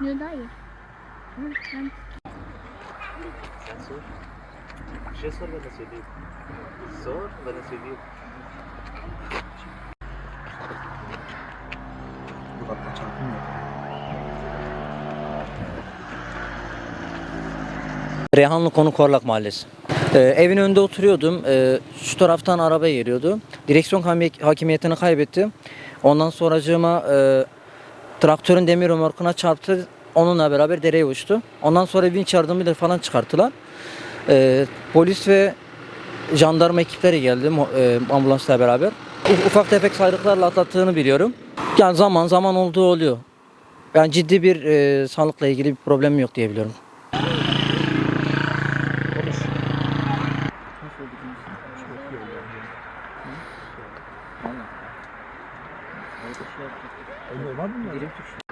Nie daje. Sor. Ce sor vă năsădiu? Sor vă năsădiu? Reyhanlı Konu Korlak Mahallesi. Ee, evin önünde oturuyordum. Ee, şu taraftan araba geliyordu. Direksiyon hakimiyetini kaybetti. Ondan sonracığıma e, traktörün demir römorkuna çarptı. Onunla beraber dereye uçtu. Ondan sonra vinç yardımıyla falan çıkarttılar. Ee, polis ve jandarma ekipleri geldi e, ambulansla beraber. Uf- ufak tefek sayılıklarla atlattığını biliyorum. Yani zaman zaman olduğu oluyor. Yani ciddi bir e, sağlıkla ilgili bir problem yok diye biliyorum. bizim çok iyi oldu. Valla. Arkadaşlar. Öyle olmadı mı? Direkt düştü.